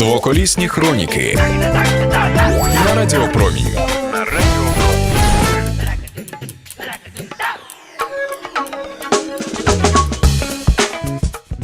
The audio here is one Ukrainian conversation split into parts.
Двоколісні хроніки на Радіопромінь.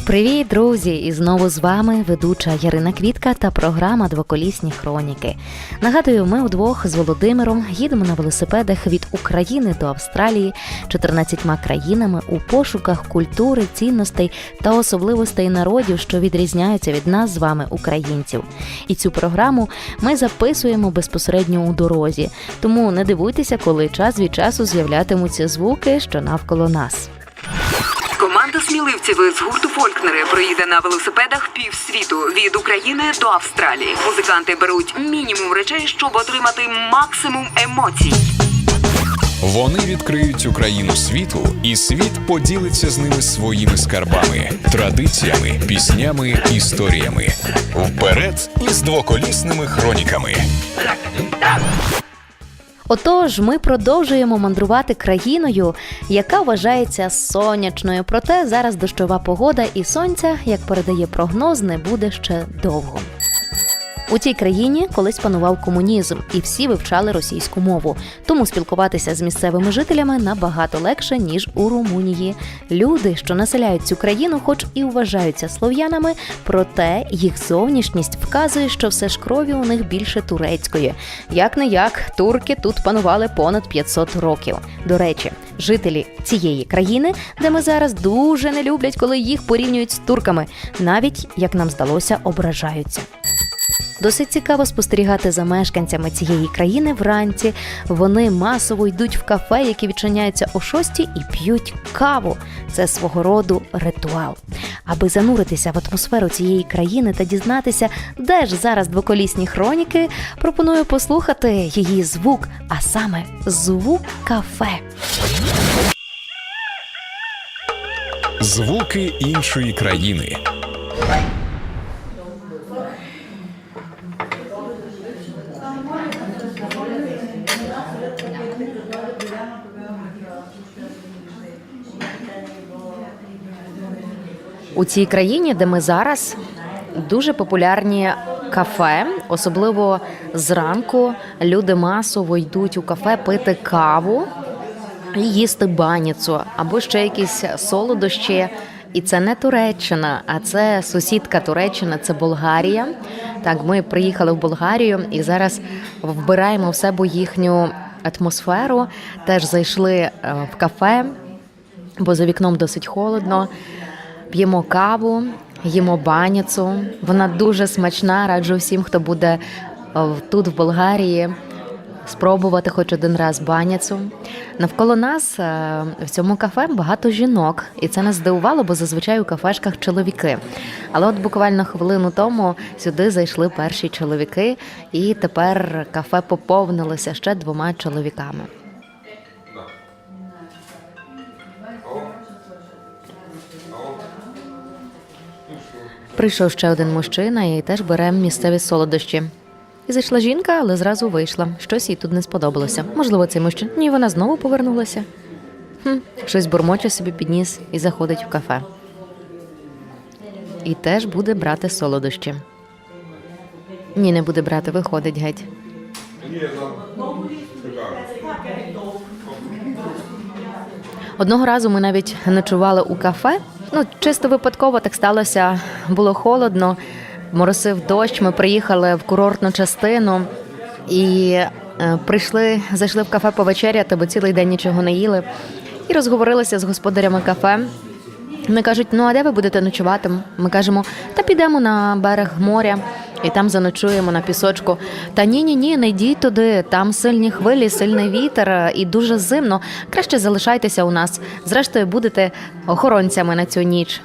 Привіт, друзі! І знову з вами ведуча Ярина Квітка та програма Двоколісні хроніки. Нагадую, ми удвох з Володимиром їдемо на велосипедах від України до Австралії 14 країнами у пошуках культури, цінностей та особливостей народів, що відрізняються від нас з вами, українців. І цю програму ми записуємо безпосередньо у дорозі. Тому не дивуйтеся, коли час від часу з'являтимуться звуки, що навколо нас. Команда сміливців з гурту Фолькнери проїде на велосипедах півсвіту від України до Австралії. Музиканти беруть мінімум речей, щоб отримати максимум емоцій. Вони відкриють Україну світу, і світ поділиться з ними своїми скарбами, традиціями, піснями, історіями. Вперед із двоколісними хроніками. Отож, ми продовжуємо мандрувати країною, яка вважається сонячною. Проте зараз дощова погода і сонця, як передає прогноз, не буде ще довго. У цій країні колись панував комунізм, і всі вивчали російську мову. Тому спілкуватися з місцевими жителями набагато легше ніж у Румунії. Люди, що населяють цю країну, хоч і вважаються слов'янами, проте їх зовнішність вказує, що все ж крові у них більше турецької. Як не як, турки тут панували понад 500 років. До речі, жителі цієї країни, де ми зараз дуже не люблять, коли їх порівнюють з турками, навіть як нам здалося, ображаються. Досить цікаво спостерігати за мешканцями цієї країни вранці. Вони масово йдуть в кафе, які відчиняються о шостій, і п'ють каву. Це свого роду ритуал. Аби зануритися в атмосферу цієї країни та дізнатися, де ж зараз двоколісні хроніки, пропоную послухати її звук, а саме звук кафе. Звуки іншої країни. У цій країні, де ми зараз, дуже популярні кафе, особливо зранку люди масово йдуть у кафе пити каву і їсти баніцу або ще якісь солодощі. І це не Туреччина, а це сусідка Туреччина, це Болгарія. Так, ми приїхали в Болгарію і зараз вбираємо в себе їхню атмосферу. Теж зайшли е, в кафе, бо за вікном досить холодно. П'ємо каву, їмо баніцу. Вона дуже смачна. Раджу всім, хто буде е, тут, в Болгарії, спробувати хоч один раз баняцу. Навколо нас е, в цьому кафе багато жінок, і це нас здивувало, бо зазвичай у кафешках чоловіки. Але от буквально хвилину тому сюди зайшли перші чоловіки, і тепер кафе поповнилося ще двома чоловіками. Прийшов ще один мужчина і теж бере місцеві солодощі. І зайшла жінка, але зразу вийшла. Щось їй тут не сподобалося. Можливо, цей мужчина. Ні, вона знову повернулася. Хм, щось бурмоче собі підніс і заходить в кафе. І теж буде брати солодощі. Ні, не буде брати, виходить геть. Одного разу ми навіть ночували у кафе. Ну, чисто випадково так сталося. Було холодно, моросив дощ. Ми приїхали в курортну частину і е, прийшли, зайшли в кафе повечеряти, бо цілий день нічого не їли. І розговорилися з господарями кафе. Вони кажуть, ну а де ви будете ночувати? Ми кажемо, та підемо на берег моря і там заночуємо на пісочку. Та ні, ні, ні, не йдіть туди. Там сильні хвилі, сильний вітер і дуже зимно. Краще залишайтеся у нас. Зрештою, будете охоронцями на цю ніч.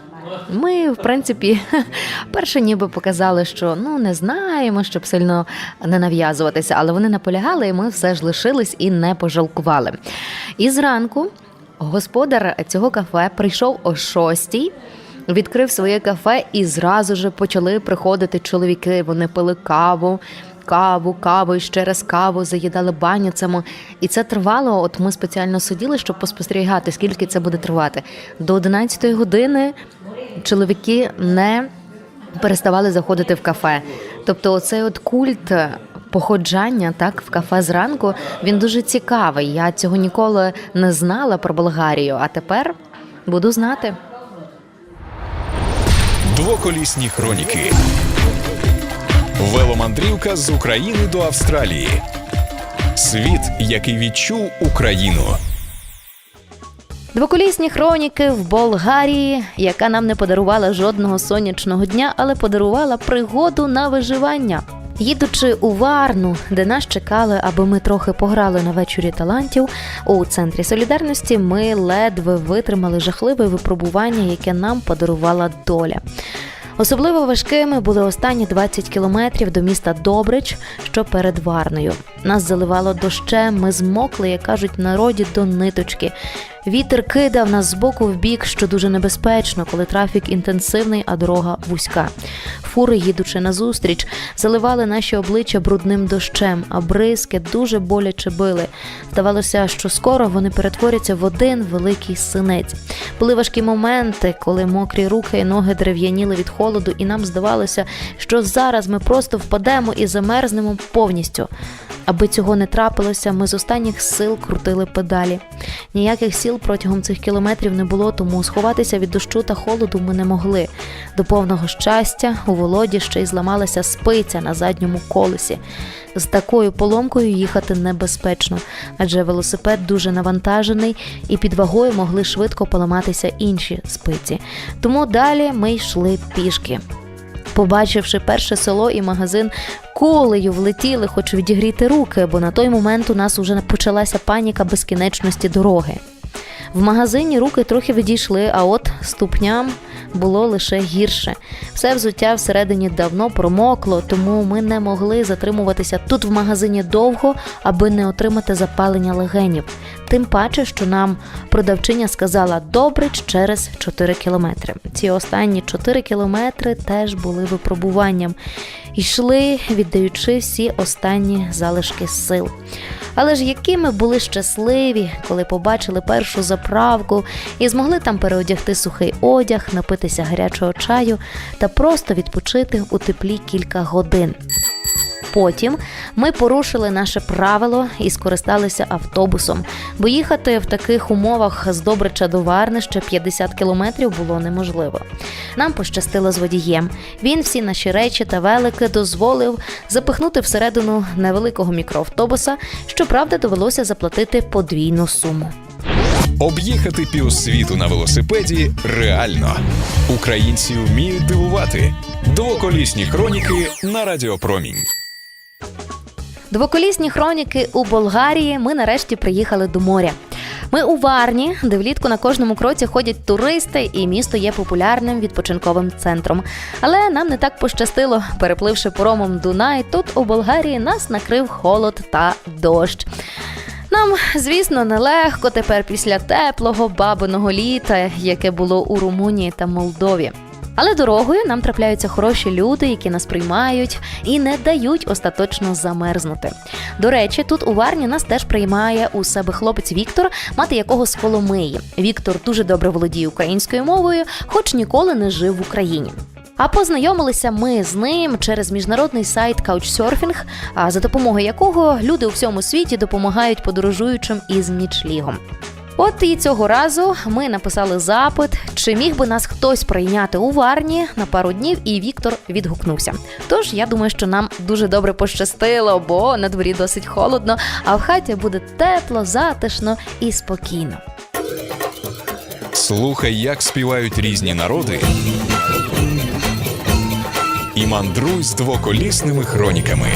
Ми, в принципі, перше ніби показали, що ну не знаємо, щоб сильно не нав'язуватися, але вони наполягали, і ми все ж лишились і не пожалкували. І зранку господар цього кафе прийшов о шостій. Відкрив своє кафе і зразу ж почали приходити чоловіки. Вони пили каву, каву, каву і ще раз каву, заїдали баняцями. І це тривало. От ми спеціально сиділи, щоб поспостерігати, скільки це буде тривати. До 11 години чоловіки не переставали заходити в кафе. Тобто, оцей от культ походжання так в кафе зранку він дуже цікавий. Я цього ніколи не знала про Болгарію, а тепер буду знати. Двоколісні хроніки. Веломандрівка з України до Австралії. Світ, який відчув Україну. Двоколісні хроніки в Болгарії, яка нам не подарувала жодного сонячного дня, але подарувала пригоду на виживання. Їдучи у Варну, де нас чекали, аби ми трохи пограли на вечорі талантів, у центрі солідарності ми ледве витримали жахливе випробування, яке нам подарувала доля. Особливо важкими були останні 20 кілометрів до міста Добрич, що перед Варною. Нас заливало дощем, ми змокли, як кажуть народі, до ниточки. Вітер кидав нас з боку в бік, що дуже небезпечно, коли трафік інтенсивний, а дорога вузька. Фури, їдучи назустріч, заливали наші обличчя брудним дощем, а бризки дуже боляче били. Здавалося, що скоро вони перетворяться в один великий синець. Були важкі моменти, коли мокрі руки і ноги дерев'яніли від холоду, і нам здавалося, що зараз ми просто впадемо і замерзнемо повністю. Аби цього не трапилося, ми з останніх сил крутили педалі. Ніяких сіл протягом цих кілометрів не було, тому сховатися від дощу та холоду ми не могли. До повного щастя у Володі ще й зламалася спиця на задньому колесі. З такою поломкою їхати небезпечно, адже велосипед дуже навантажений і під вагою могли швидко поламатися інші спиці. Тому далі ми йшли пішки. Побачивши перше село і магазин, колею влетіли, хоч відігріти руки, бо на той момент у нас уже почалася паніка безкінечності дороги. В магазині руки трохи відійшли, а от ступням було лише гірше. Все взуття всередині давно промокло, тому ми не могли затримуватися тут в магазині довго, аби не отримати запалення легенів. Тим паче, що нам продавчиня сказала добрич через 4 кілометри. Ці останні 4 кілометри теж були випробуванням. Йшли, віддаючи всі останні залишки сил. Але ж які ми були щасливі, коли побачили першу заправку і змогли там переодягти сухий одяг, напитися гарячого чаю та просто відпочити у теплі кілька годин. Потім ми порушили наше правило і скористалися автобусом, бо їхати в таких умовах з Добрича до Варни ще 50 кілометрів було неможливо. Нам пощастило з водієм. Він всі наші речі та велики дозволив запихнути всередину невеликого мікроавтобуса. Щоправда, довелося заплатити подвійну суму. Об'їхати півсвіту на велосипеді реально. Українці вміють дивувати. Двоколісні хроніки на Радіопромінь. Двоколісні хроніки у Болгарії. Ми нарешті приїхали до моря. Ми у Варні, де влітку на кожному кроці ходять туристи, і місто є популярним відпочинковим центром. Але нам не так пощастило, перепливши поромом Дунай, тут у Болгарії нас накрив холод та дощ. Нам, звісно, нелегко тепер після теплого бабиного літа, яке було у Румунії та Молдові. Але дорогою нам трапляються хороші люди, які нас приймають і не дають остаточно замерзнути. До речі, тут у Варні нас теж приймає у себе хлопець Віктор, мати якого з Коломиї. Віктор дуже добре володіє українською мовою, хоч ніколи не жив в Україні. А познайомилися ми з ним через міжнародний сайт Couchsurfing, за допомогою якого люди у всьому світі допомагають подорожуючим із нічлігом. От і цього разу ми написали запит, чи міг би нас хтось прийняти у Варні на пару днів, і Віктор відгукнувся. Тож я думаю, що нам дуже добре пощастило, бо на дворі досить холодно, а в хаті буде тепло, затишно і спокійно. Слухай, як співають різні народи. І мандруй з двоколісними хроніками.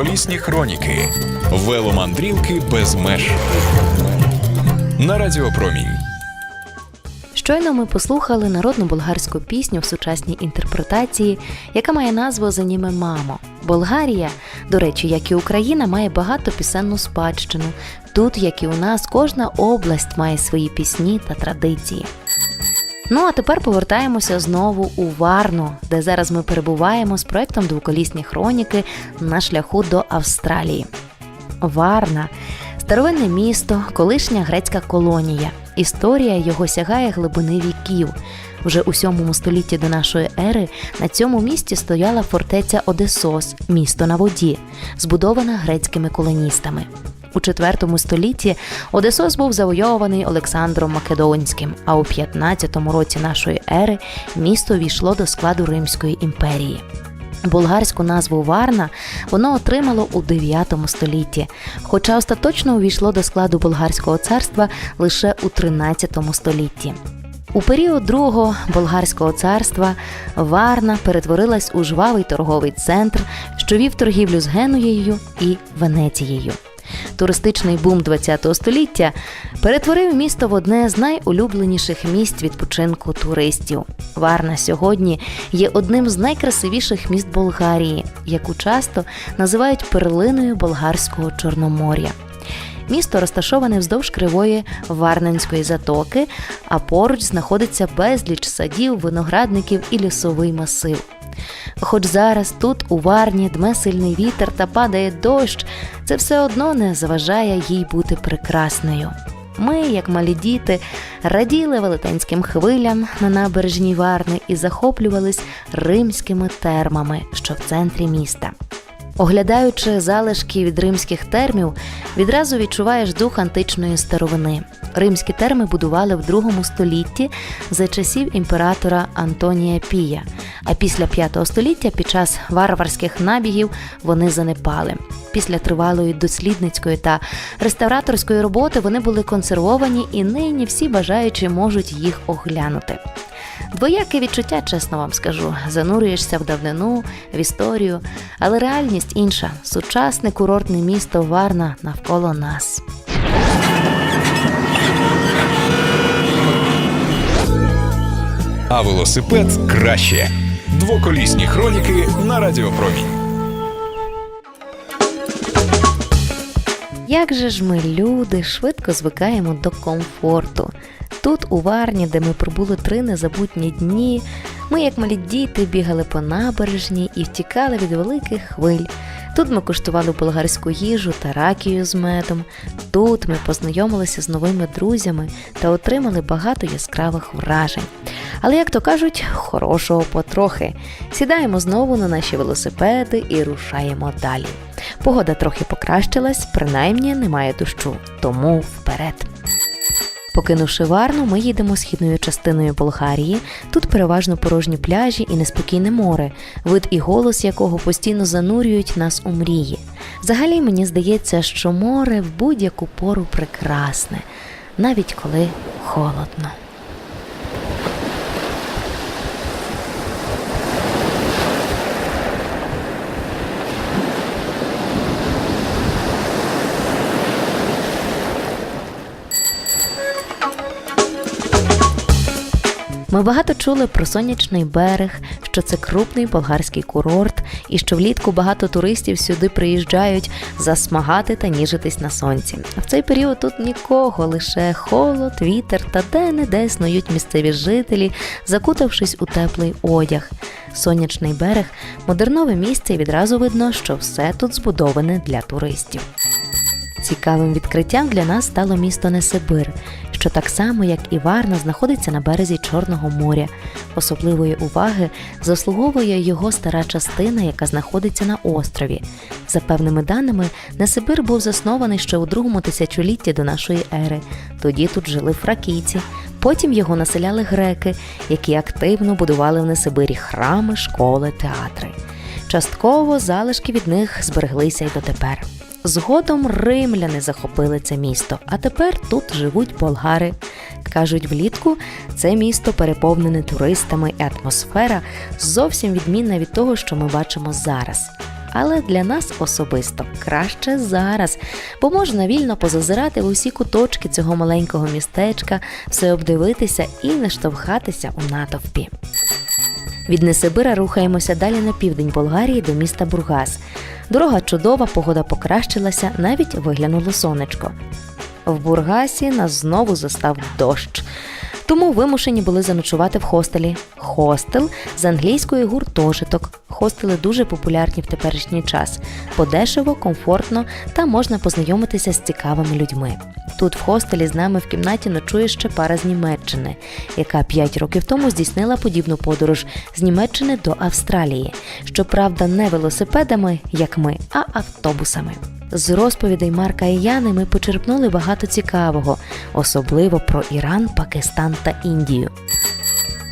Двоколісні хроніки. Веломандрівки без меж. На Радіопромінь. Щойно ми послухали народну болгарську пісню в сучасній інтерпретації, яка має назву Заніме мамо. Болгарія, до речі, як і Україна, має багато пісенну спадщину. Тут, як і у нас, кожна область має свої пісні та традиції. Ну а тепер повертаємося знову у Варну, де зараз ми перебуваємо з проектом Двоколісні хроніки на шляху до Австралії. Варна старовинне місто, колишня грецька колонія. Історія його сягає глибини віків. Вже у 7 столітті до нашої ери на цьому місці стояла фортеця Одесос, місто на воді, збудована грецькими колоністами. У IV столітті Одесос був завойований Олександром Македонським, а у 15 році нашої ери місто війшло до складу Римської імперії. Болгарську назву Варна воно отримало у 9 столітті, хоча остаточно увійшло до складу болгарського царства лише у 13 столітті. У період другого болгарського царства Варна перетворилась у жвавий торговий центр, що вів торгівлю з Генуєю і Венецією. Туристичний бум ХХ століття перетворив місто в одне з найулюбленіших місць відпочинку туристів. Варна сьогодні є одним з найкрасивіших міст Болгарії, яку часто називають перлиною болгарського чорномор'я. Місто розташоване вздовж кривої Варненської затоки, а поруч знаходиться безліч садів, виноградників і лісовий масив. Хоч зараз тут, у Варні, дме сильний вітер та падає дощ, це все одно не заважає їй бути прекрасною. Ми, як малі діти, раділи велетенським хвилям на набережній Варни і захоплювались римськими термами, що в центрі міста. Оглядаючи залишки від римських термів, відразу відчуваєш дух античної старовини. Римські терми будували в другому столітті за часів імператора Антонія Пія. А після п'ятого століття, під час варварських набігів, вони занепали. Після тривалої дослідницької та реставраторської роботи вони були консервовані, і нині всі бажаючі можуть їх оглянути. Двояке відчуття, чесно вам скажу, занурюєшся в давнину, в історію, але реальність інша сучасне курортне місто Варна навколо нас. А велосипед краще. Двоколісні хроніки на Радіопромінь. Як же ж ми, люди, швидко звикаємо до комфорту. Тут, у Варні, де ми пробули три незабутні дні, ми, як малі діти, бігали по набережній і втікали від великих хвиль. Тут ми куштували болгарську їжу та ракію з медом. Тут ми познайомилися з новими друзями та отримали багато яскравих вражень. Але, як то кажуть, хорошого потрохи. Сідаємо знову на наші велосипеди і рушаємо далі. Погода трохи покращилась, принаймні немає дощу, тому вперед. Покинувши Варну, ми їдемо східною частиною Болгарії. Тут переважно порожні пляжі і неспокійне море, вид і голос якого постійно занурюють нас у мрії. Взагалі мені здається, що море в будь-яку пору прекрасне, навіть коли холодно. Ми багато чули про сонячний берег, що це крупний болгарський курорт, і що влітку багато туристів сюди приїжджають засмагати та ніжитись на сонці. А в цей період тут нікого, лише холод, вітер та де-не-де снують місцеві жителі, закутавшись у теплий одяг. Сонячний берег модернове місце, і відразу видно, що все тут збудоване для туристів. Цікавим відкриттям для нас стало місто Несибир, що так само, як і Варна, знаходиться на березі Чорного моря. Особливої уваги заслуговує його стара частина, яка знаходиться на острові. За певними даними, Несибир був заснований ще у другому тисячолітті до нашої ери. Тоді тут жили фракійці. Потім його населяли греки, які активно будували в Несибирі храми, школи, театри. Частково залишки від них збереглися й дотепер. Згодом римляни захопили це місто, а тепер тут живуть болгари. Кажуть, влітку це місто переповнене туристами, і атмосфера зовсім відмінна від того, що ми бачимо зараз. Але для нас особисто краще зараз, бо можна вільно позазирати в усі куточки цього маленького містечка, все обдивитися і не штовхатися у натовпі. Від Несибира рухаємося далі на південь Болгарії до міста Бургас. Дорога чудова, погода покращилася, навіть виглянуло сонечко. В Бургасі нас знову застав дощ. Тому вимушені були заночувати в хостелі. Хостел з англійської гуртожиток. Хостели дуже популярні в теперішній час. Подешево, комфортно та можна познайомитися з цікавими людьми. Тут в хостелі з нами в кімнаті ночує ще пара з Німеччини, яка 5 років тому здійснила подібну подорож з Німеччини до Австралії. Щоправда, не велосипедами, як ми, а автобусами. З розповідей Марка і Яни ми почерпнули багато цікавого, особливо про Іран, Пакистан та Індію.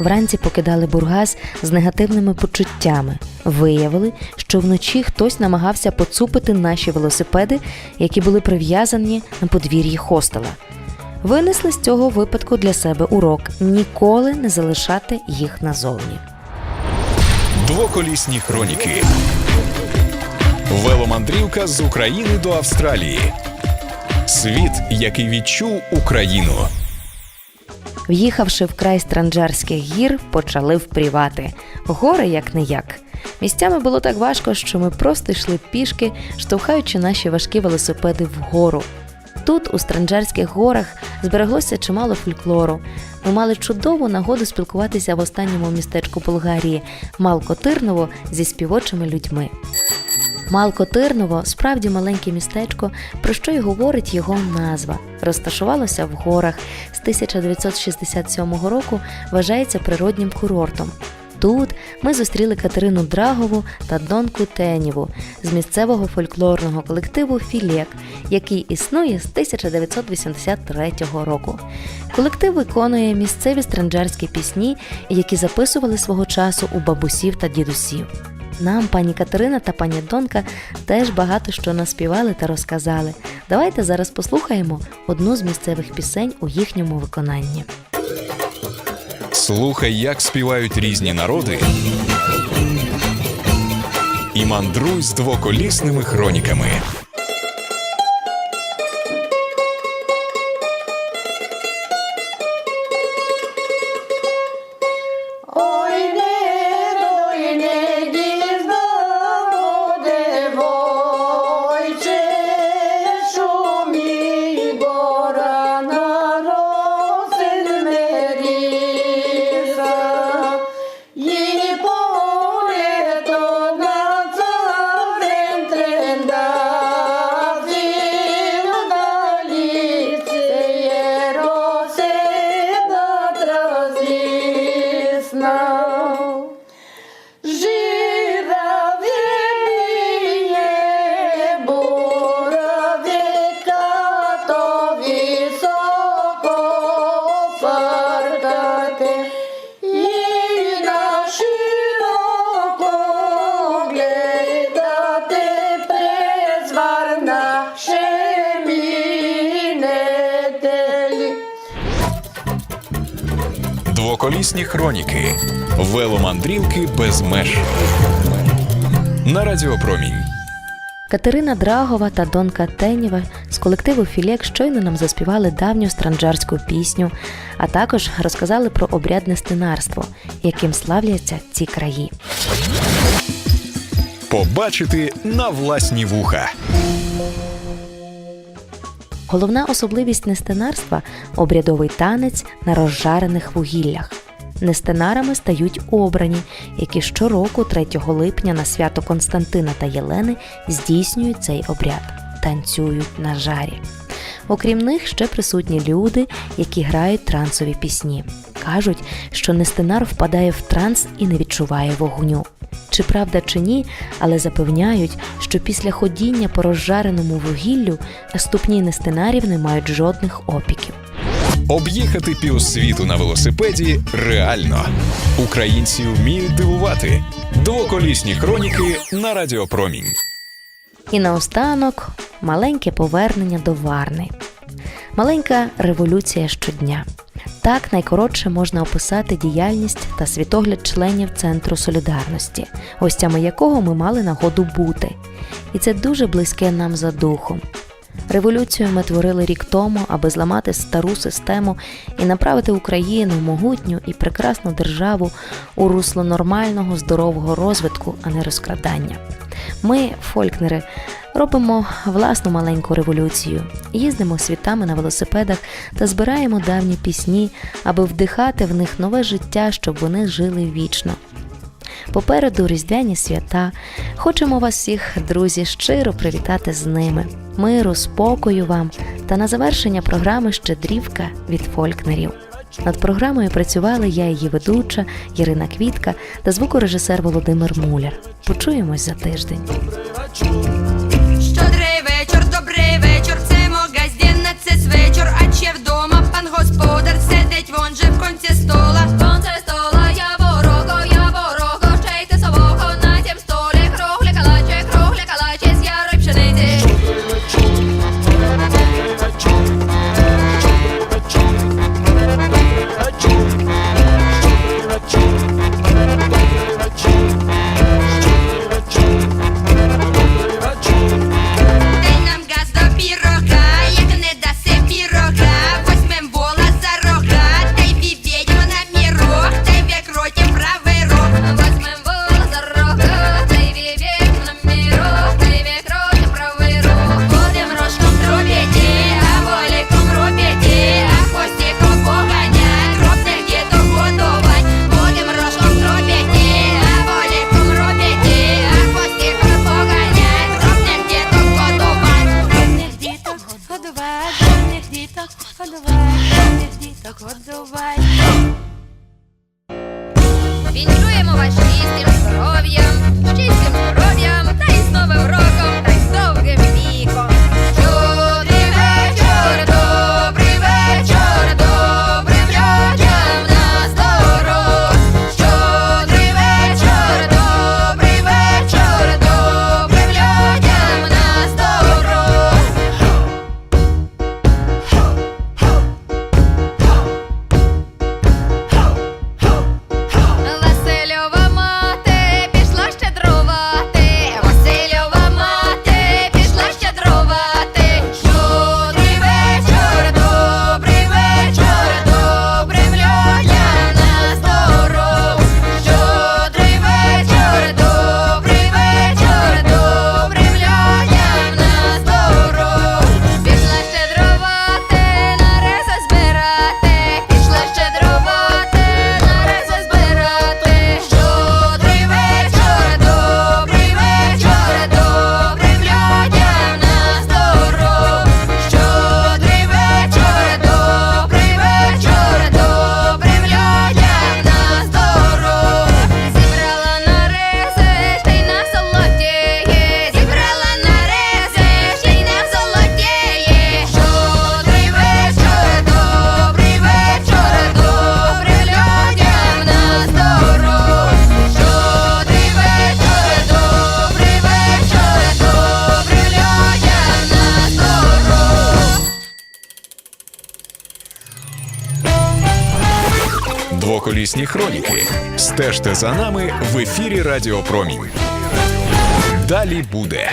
Вранці покидали Бургас з негативними почуттями. Виявили, що вночі хтось намагався поцупити наші велосипеди, які були прив'язані на подвір'ї хостела. Винесли з цього випадку для себе урок ніколи не залишати їх назовні. Двоколісні хроніки. Веломандрівка з України до Австралії. Світ, який відчув Україну. В'їхавши в край Странджарських гір, почали впрівати. Гори як не як. Місцями було так важко, що ми просто йшли пішки, штовхаючи наші важкі велосипеди вгору. Тут, у Странджарських горах, збереглося чимало фольклору. Ми мали чудову нагоду спілкуватися в останньому містечку Болгарії Малко-Тирново зі співочими людьми. Малко Тирново справді маленьке містечко, про що й говорить його назва. Розташувалося в горах з 1967 року, вважається природнім курортом. Тут ми зустріли Катерину Драгову та Донку Тенєву з місцевого фольклорного колективу Філек, який існує з 1983 року. Колектив виконує місцеві странджарські пісні, які записували свого часу у бабусів та дідусів. Нам пані Катерина та пані Донка теж багато що наспівали та розказали. Давайте зараз послухаємо одну з місцевих пісень у їхньому виконанні. Слухай, як співають різні народи. І мандруй з двоколісними хроніками. Двоколісні хроніки. Веломандрівки без меж. На Радіопромінь. Катерина Драгова та Донка Тенєва з колективу Філек щойно нам заспівали давню странджарську пісню, а також розказали про обрядне стинарство, яким славляться ці краї. Побачити на власні вуха. Головна особливість нестенарства обрядовий танець на розжарених вугіллях. Нестенарами стають обрані, які щороку 3 липня на свято Константина та Єлени здійснюють цей обряд, танцюють на жарі. Окрім них, ще присутні люди, які грають трансові пісні. Кажуть, що нестенар впадає в транс і не відчуває вогню. Чи правда чи ні, але запевняють, що після ходіння по розжареному вугіллю ступні нестенарів не мають жодних опіків. Об'їхати півсвіту на велосипеді реально. Українці вміють дивувати. Двоколісні хроніки на Радіопромінь. І наостанок маленьке повернення до Варни. Маленька революція щодня. Так найкоротше можна описати діяльність та світогляд членів Центру солідарності, гостями якого ми мали нагоду бути. І це дуже близьке нам за духом. Революцію ми творили рік тому, аби зламати стару систему і направити Україну могутню і прекрасну державу у русло нормального здорового розвитку, а не розкрадання. Ми, фолькнери, робимо власну маленьку революцію, їздимо світами на велосипедах та збираємо давні пісні, аби вдихати в них нове життя, щоб вони жили вічно. Попереду різдвяні свята. Хочемо вас всіх, друзі, щиро привітати з ними миру, спокою вам та на завершення програми Щедрівка від фолькнерів. Над програмою працювали я, її ведуча Ірина Квітка та звукорежисер Володимир Муляр. Почуємось за тиждень. Щодрий вечір, добрий вечір. Це магазин на це вечір, а ще вдома пан господар сидить вон же в конці сто. Стежте за нами в ефірі Радіо Промінь. Далі буде.